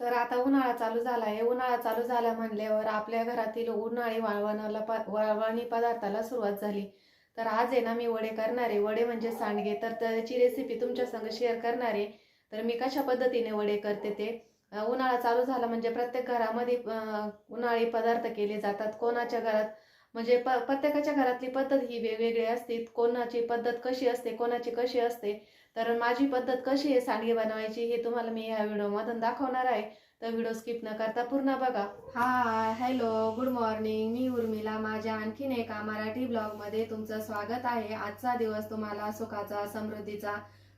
तर आता उन्हाळा चालू झाला आहे उन्हाळा चालू झाला म्हणल्यावर आपल्या घरातील उन्हाळी वाळवणाला प वाळवणी पदार्थाला सुरुवात झाली. तर आज आहे ना मी वडे करणारे. वडे म्हणजे सांडगे. तर त्याची रेसिपी तुमच्या संग शेअर करणार. आहे तर मी कशा पद्धतीने वडे करते ते? उन्हाळा चालू झाला म्हणजे प्रत्येक घरामध्ये उन्हाळी पदार्थ केले जातात. कोणाच्या घरात म्हणजे प प्रत्येकाच्या घरातली पद्धत ही वेगवेगळी असते. कोणाची पद्धत कशी असते कोणाची कशी असते तर माझी पद्धत कशी आहे सांडगे बनवायची हे तुम्हाला मी या व्हिडिओमधून दाखवणार आहे. तर व्हिडिओ स्किप न करता पूर्ण बघा. हाय हॅलो गुड मॉर्निंग मी उर्मिला माझ्या आणखीन एका मराठी ब्लॉगमध्ये तुमचं स्वागत आहे. आजचा दिवस तुम्हाला सुखाचा समृद्धीचा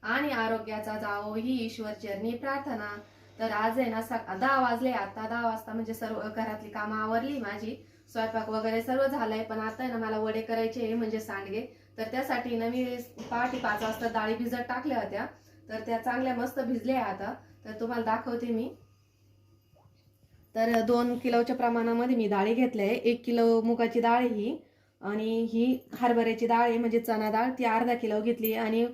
आणि आरोग्याचा जावो ही ईश्वर चरणी प्रार्थना. तर आज आहे ना सक दहा वाजले आता दहा वाजता म्हणजे सर्व घरातली कामं आवरली माझी. स्वयंपाक वगैरे सर्व झालंय पण आता आहे ना मला वडे करायचे आहे म्हणजे सांडगे. तर त्यासाठी ना मी पहाटे पाच वाजता डाळी भिजत टाकल्या होत्या. तर त्या चांगल्या मस्त भिजल्या आता. तर तुम्हाला दाखवते मी. तर दोन किलोच्या प्रमाणामध्ये मी डाळी घेतल्या आहे. एक किलो मुगाची डाळ ही. आणि ही हरभऱ्याची डाळ आहे म्हणजे चणा डाळ ती अर्धा किलो घेतली आहे. आणि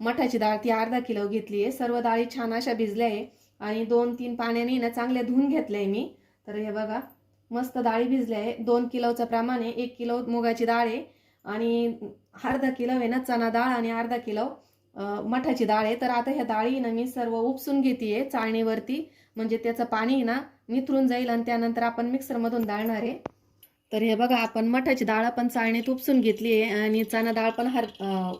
मठाची डाळ ती अर्धा किलो घेतली आहे. सर्व डाळी छान अशा भिजल्या आहे. आणि दोन तीन पाण्याने ना चांगल्या धुवून घेतल्या आहे मी. तर हे बघा. मस्त डाळी भिजल्या आहे. दोन किलोच्या प्रमाणे एक किलो मुगाची डाळ आहे. आणि अर्धा किलो आहे ना चणा डाळ आणि अर्धा किलो मठाची डाळ आहे. तर आता ह्या डाळी ना मी सर्व उपसून घेते चाळणीवरती. म्हणजे त्याचं पाणी ना निथरून जाईल आणि त्यानंतर आपण मिक्सरमधून डाळणार आहे. तर हे बघा आपण मठाची डाळ पण चाळणीत उपसून घेतली आहे आणि चणा डाळ पण हर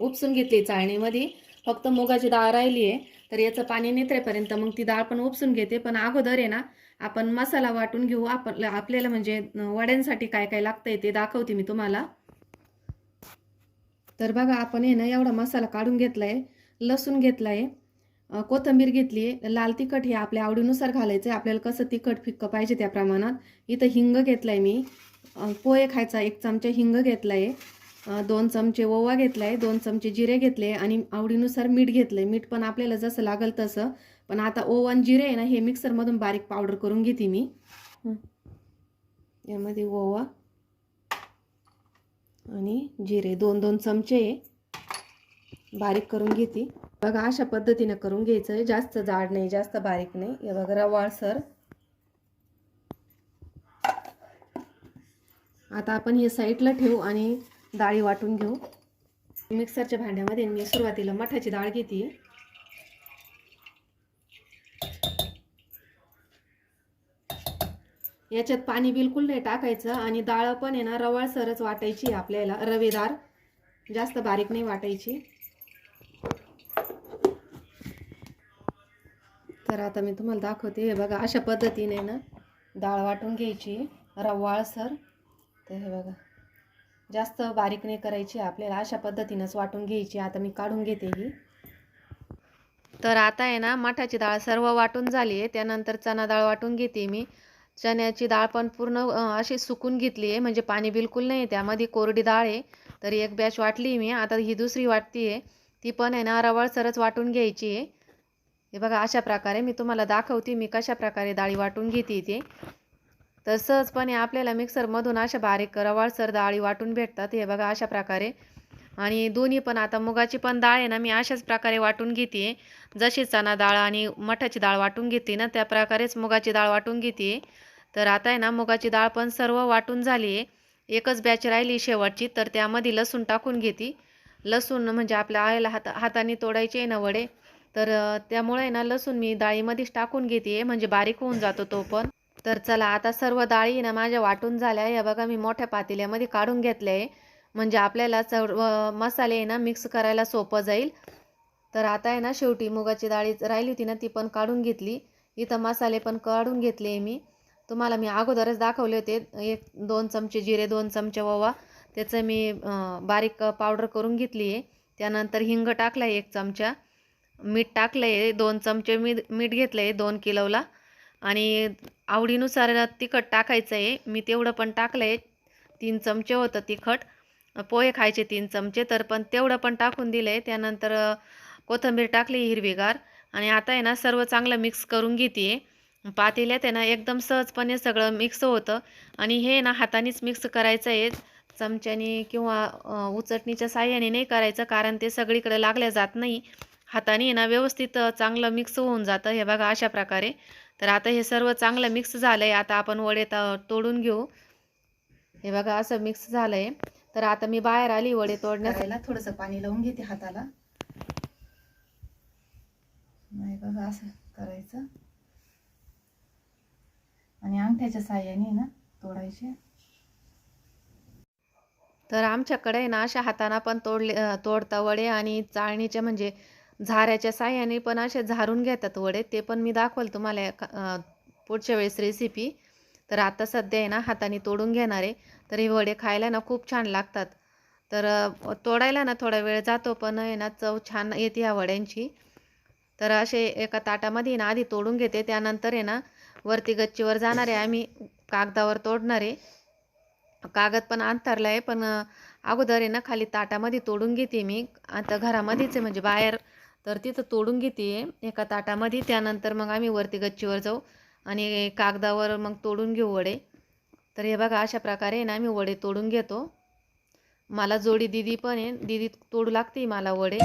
उपसून घेतली चाळणीमध्ये. फक्त मुगाची डाळ राहिली आहे. तर याचं पाणी नित्रेपर्यंत मग ती डाळ पण उपसून घेते. पण अगोदर आहे ना आपण मसाला वाटून घेऊ. आपण आपल्याला म्हणजे वड्यांसाठी काय काय लागतंय ते दाखवते मी तुम्हाला. तर बघा आपण आहे ना एवढा मसाला काढून घेतलाय लसूण घेतलाय आहे कोथिंबीर घेतली लाल तिखट हे आपल्या आवडीनुसार घालायचं आहे आपल्याला कसं तिखट फिक्क पाहिजे त्या प्रमाणात. इथं हिंग घेतलाय मी. पोहे खायचा एक चमचा हिंग घेतलाय. आहे दोन चमचे ओवा घेतलाय दोन चमचे जिरे घेतले आणि आवडीनुसार मीठ घेतलंय. मीठ पण आपल्याला जसं लागल तसं पण आता ओवा आणि जिरे आहे ना हे मिक्सरमधून बारीक पावडर करून घेते मी. यामध्ये ओवा आणि जिरे दोन दोन चमचे बारीक करून घेते. बघा अशा पद्धतीने करून घ्यायचं आहे जास्त जाड नाही जास्त बारीक नाही. हे बघा रवाळसर आता आपण हे साईडला ठेवू आणि डाळी वाटून घेऊ. मिक्सरच्या भांड्यामध्ये मी सुरुवातीला मठाची डाळ घेते. याच्यात पाणी बिलकुल नाही टाकायचं आणि डाळ पण आहे ना रवाळसरच वाटायची आपल्याला. रवेदार जास्त बारीक नाही वाटायची. तर आता मी तुम्हाला दाखवते. हे बघा अशा पद्धतीने ना डाळ वाटून घ्यायची रवाळसर तर हे बघा जास्त बारीक नाही करायची आपल्याला. अशा पद्धतीनंच वाटून घ्यायची. आता मी काढून घेते ही. तर आता आहे ना मठाची डाळ सर्व वाटून झाली आहे. त्यानंतर चणा डाळ वाटून घेते मी. चण्याची डाळ पण पूर्ण अशी सुकून घेतली आहे. म्हणजे पाणी बिलकुल नाही आहे. त्यामध्ये कोरडी डाळ आहे. तर एक बॅच वाटली मी. आता ही दुसरी वाटती आहे. ती पण आहे ना रवळसरच वाटून घ्यायची आहे. हे बघा अशा प्रकारे मी तुम्हाला दाखवते. मी कशा प्रकारे डाळी वाटून घेते ते. तर सहजपणे आपल्याला मिक्सरमधून अशा बारीक रवाळसर डाळी वाटून भेटतात. हे बघा अशा प्रकारे. आणि दोन्ही पण आता मुगाची पण डाळ आहे ना मी अशाच प्रकारे वाटून घेते. जशी चणा डाळ आणि मठाची डाळ वाटून घेते ना त्या प्रकारेच मुगाची डाळ वाटून घेते. तर आता आहे ना मुगाची डाळ पण सर्व वाटून झाली आहे. एकच बॅच राहिली शेवटची तर त्यामध्ये लसूण टाकून घेते. लसूण म्हणजे आपल्या आईला हाता हाताने तोडायचे आहे ना वडे. तर त्यामुळे आहे ना लसूण मी डाळीमध्येच टाकून घेते म्हणजे बारीक होऊन जातो तो पण. तर चला आता सर्व डाळी ना माझ्या वाटून झाल्या आहे. बघा मी मोठ्या पातेल्यामध्ये काढून घेतल्या आहे. म्हणजे आपल्याला सर्व मसाले आहे ना मिक्स करायला सोपं जाईल. तर आता आहे ना शेवटी मुगाची डाळी राहिली होती ना ती पण काढून घेतली. इथं मसाले पण काढून घेतले मी. तुम्हाला मी अगोदरच दाखवले होते एक दोन चमचे जिरे दोन चमचे ओवा. त्याचं मी बारीक पावडर करून घेतली आहे. त्यानंतर हिंग टाकलं आहे एक चमचा. मीठ टाकलं आहे दोन चमचे मीठ मीठ घेतलं आहे दोन किलोला. आणि आवडीनुसार तिखट टाकायचं आहे मी तेवढं पण टाकलं आहे तीन चमचे होतं तिखट. पोहे खायचे तीन चमचे तर पण तेवढं पण टाकून दिलं आहे त्यानंतर कोथंबीर कोथिंबीर टाकली हिरवीगार. आणि आता आहे ना सर्व चांगलं मिक्स करून घेते पातेल्यात आहे ना एकदम सहजपणे सगळं मिक्स होतं. आणि हे ना हातानेच मिक्स करायचं आहे. चमच्याने किंवा उचटणीच्या साह्याने नाही करायचं कारण ते सगळीकडे लागल्या जात नाही. हाताने ना व्यवस्थित चांगलं मिक्स होऊन जातं. हे बघा अशा प्रकारे. तर आता हे सर्व चांगलं मिक्स झालं आहे आता आपण वडे तोडून घेऊ. हे बघा असं मिक्स झालं आहे तर आता मी बाहेर आली वडे तोडण्यासाठी. थोडंसं पाणी लावून घेते हाताला. नाही बघा असं करायचं. आणि अंगठ्याच्या साह्याने ना तोडायचे. तर आमच्याकडे आहे ना अशा हाताना पण तोडले तोडता वडे आणि चाळणीच्या म्हणजे झाऱ्याच्या साह्याने पण असे झारून घेतात वडे. ते पण मी दाखवल तुम्हाला पुढच्या वेळेस रेसिपी तर आता सध्या आहे ना हाताने तोडून घेणारे तर हे वडे खायला ना खूप छान लागतात. तर तोडायला ना थोडा वेळ जातो पण आहे ना चव छान येते ह्या वड्यांची. तर असे एका ताटामध्ये ना आधी तोडून घेते. त्यानंतर आहे ना वरती गच्चीवर जाणार आहे आम्ही कागदावर तोडणार. आहे कागद पण अंतरला आहे पण अगोदर आहे ना खाली ताटामध्ये तोडून घेते मी. आता घरामध्येच आहे म्हणजे बाहेर तर तिथं तोडून घेते. एका ताटामध्ये त्यानंतर मग आम्ही वरती गच्चीवर जाऊ आणि कागदावर मग तोडून घेऊ वडे. तर हे बघा अशा प्रकारे आहे ना आम्ही वडे तोडून घेतो. मला जोडी दिदी पण आहे दिदी तोडू लागते मला वडे.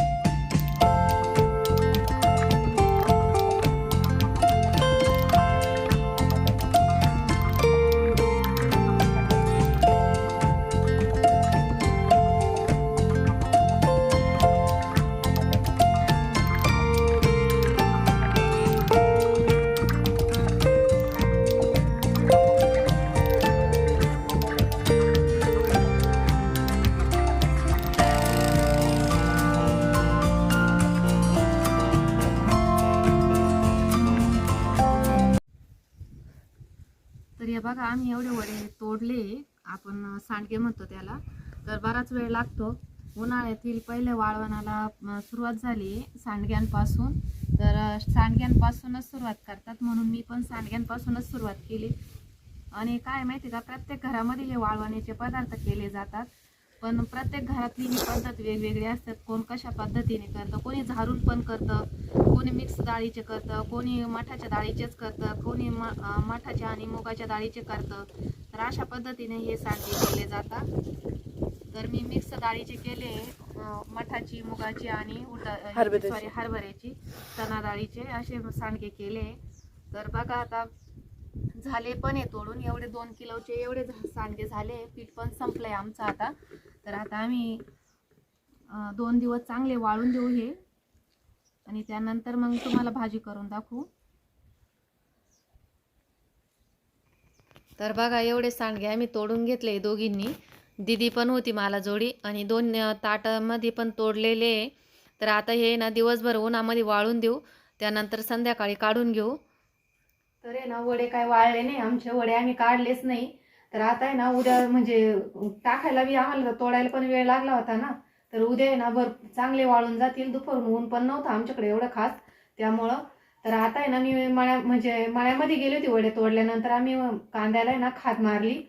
बघा आम्ही एवढे वडे तोडले आपण सांडगे म्हणतो त्याला. तर बराच वेळ लागतो. उन्हाळ्यातील पहिले वाळवणाला सुरुवात झाली सांडग्यांपासून. तर सांडग्यांपासूनच सुरुवात करतात म्हणून मी पण सांडग्यांपासूनच सुरुवात केली. आणि काय माहिती का प्रत्येक घरामध्ये हे वाळवण्याचे पदार्थ केले जातात. पण प्रत्येक घरातली ही पद्धत वेगवेगळी असतात. कोण कशा पद्धतीने करतं कोणी झारून पण करतं कोणी मिक्स डाळीचे करतं कोणी मठाच्या डाळीचेच करतं कोणी मठाच्या आणि मुगाच्या डाळीचे करतं. तर अशा पद्धतीने हे सांडगे केले जातात. तर मी मिक्स डाळीचे केले मठाची मुगाची आणि उडा हरभऱ्याची. सॉरी हरभऱ्याची चणा डाळीचे असे सांडगे केले. तर बघा आता झाले पण आहे तोडून. एवढे दोन किलोचे एवढे झा- सांडगे झाले. पीठ पण संपलंय आमचं आता. तर आता आम्ही दोन दिवस चांगले वाळून देऊ हे. आणि त्यानंतर मग तुम्हाला भाजी करून दाखवू. तर बघा एवढे सांडगे आम्ही तोडून घेतले दोघींनी. दिदी पण होती मला जोडी आणि दोन ताटामध्ये पण तोडलेले. आहे. तर आता हे ना दिवसभर उन्हामध्ये वाळून देऊ. त्यानंतर संध्याकाळी काढून घेऊ. तर आहे ना वडे काय वाळले नाही आमचे वडे आम्ही काढलेच नाही. तर आता आहे ना उद्या म्हणजे टाकायला बी आम्हाला तोडायला पण वेळ लागला होता ना. तर उद्या आहे ना भर चांगले वाळून जातील दुपारून ऊन पण नव्हतं आमच्याकडे एवढं खास त्यामुळं. तर आता आहे ना मी मळ्या म्हणजे मळ्यामध्ये गेली होती वडे तोडल्यानंतर आम्ही कांद्याला आहे ना खाद मारली.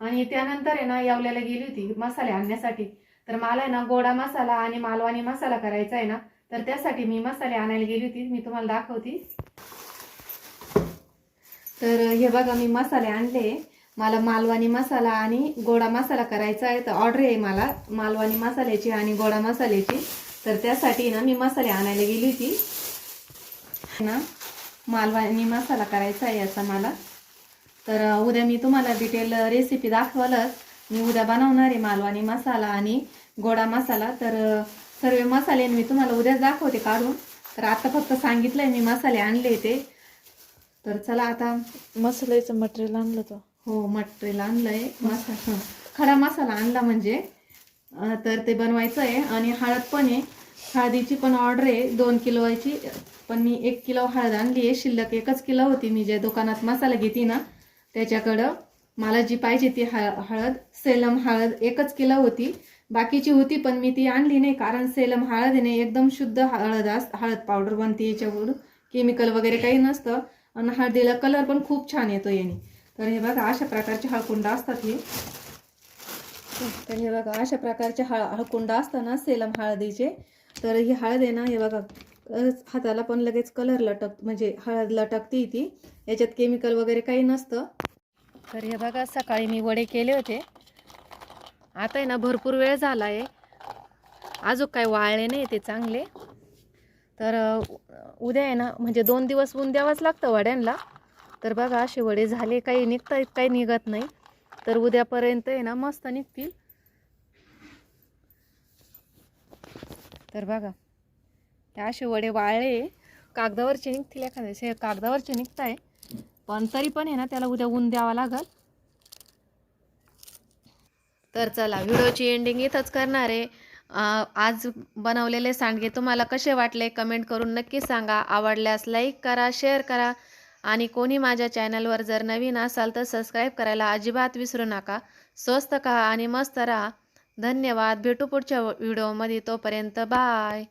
आणि त्यानंतर आहे ना येवल्याला गेली होती मसाले आणण्यासाठी. तर मला आहे ना गोडा मसाला आणि मालवानी मसाला करायचा आहे ना तर त्यासाठी मी मसाले आणायला गेली होती. मी तुम्हाला दाखवते. तर हे बघा मी मसाले आणले. मला मालवानी मसाला आणि गोडा मसाला करायचा आहे. तर ऑर्डर आहे मला मालवानी मसाल्याची आणि गोडा मसाल्याची. तर त्यासाठी ना मी मसाले आणायला गेली होती. ना मालवानी मसाला करायचा आहे याचा मला. तर उद्या मी तुम्हाला डिटेल रेसिपी दाखवलंच. मी उद्या बनवणार आहे मालवानी मसाला आणि गोडा मसाला. तर सर्व मसाले मी तुम्हाला उद्याच दाखवते काढून. तर आता फक्त सांगितलंय मी मसाले आणले ते. तर चला आता मसाल्याचं मटेरियल आणलं तर हो मटेरियल आणलंय. मसाला हं. खडा मसाला आणला म्हणजे. तर ते बनवायचं आहे आणि हळद पण आहे. हळदीची पण ऑर्डर आहे. दोन किलोची पण मी एक किलो हळद आणली आहे. शिल्लक एकच किलो होती. मी ज्या दुकानात मसाला घेते ना त्याच्याकडं मला जी पाहिजे ती हळ हळद सेलम हळद एकच किलो होती. बाकीची होती पण मी ती आणली नाही. कारण सेलम हळदीने एकदम शुद्ध हळद अस हळद पावडर बनते याच्याकडून केमिकल वगैरे काही नसतं. आणि हळदीला कलर पण खूप छान येतो याने. तर हे बघा अशा प्रकारचे हळकुंड असतात हे. तर हे बघा अशा प्रकारचे हळ हळकुंड असताना सेलम हळदीचे. तर ही हळद आहे ना हे बघा हाताला पण लगेच कलर लटक म्हणजे हळद लटकते ती. याच्यात केमिकल वगैरे काही नसतं. तर हे बघा सकाळी मी वडे केले होते. आता आहे ना भरपूर वेळ झाला आहे अजून काय वाळले नाही ते चांगले. तर उद्या आहे ना म्हणजे दोन दिवस ऊन द्यावंच लागतं वड्यांना. तर बघा असे वडे झाले काही निघतात काही निघत नाही. तर उद्यापर्यंत आहे ना मस्त निघतील. तर बघा त्या असे वडे वाळले. कागदावरचे निघतील एखाद्या कागदावरचे निघताय. पण तरी पण आहे ना त्याला उद्या ऊन द्यावा लागल. तर चला व्हिडिओची एंडिंग इथंच करणार आहे. आज बनवलेले सांडगे तुम्हाला कसे वाटले कमेंट करून नक्की सांगा. आवडल्यास लाईक करा शेअर करा आणि कोणी माझ्या चॅनलवर जर नवीन असाल तर सबस्क्राईब करायला अजिबात विसरू नका. स्वस्त कहा आणि मस्त राहा. धन्यवाद. भेटू पुढच्या व्हिडिओमध्ये तोपर्यंत बाय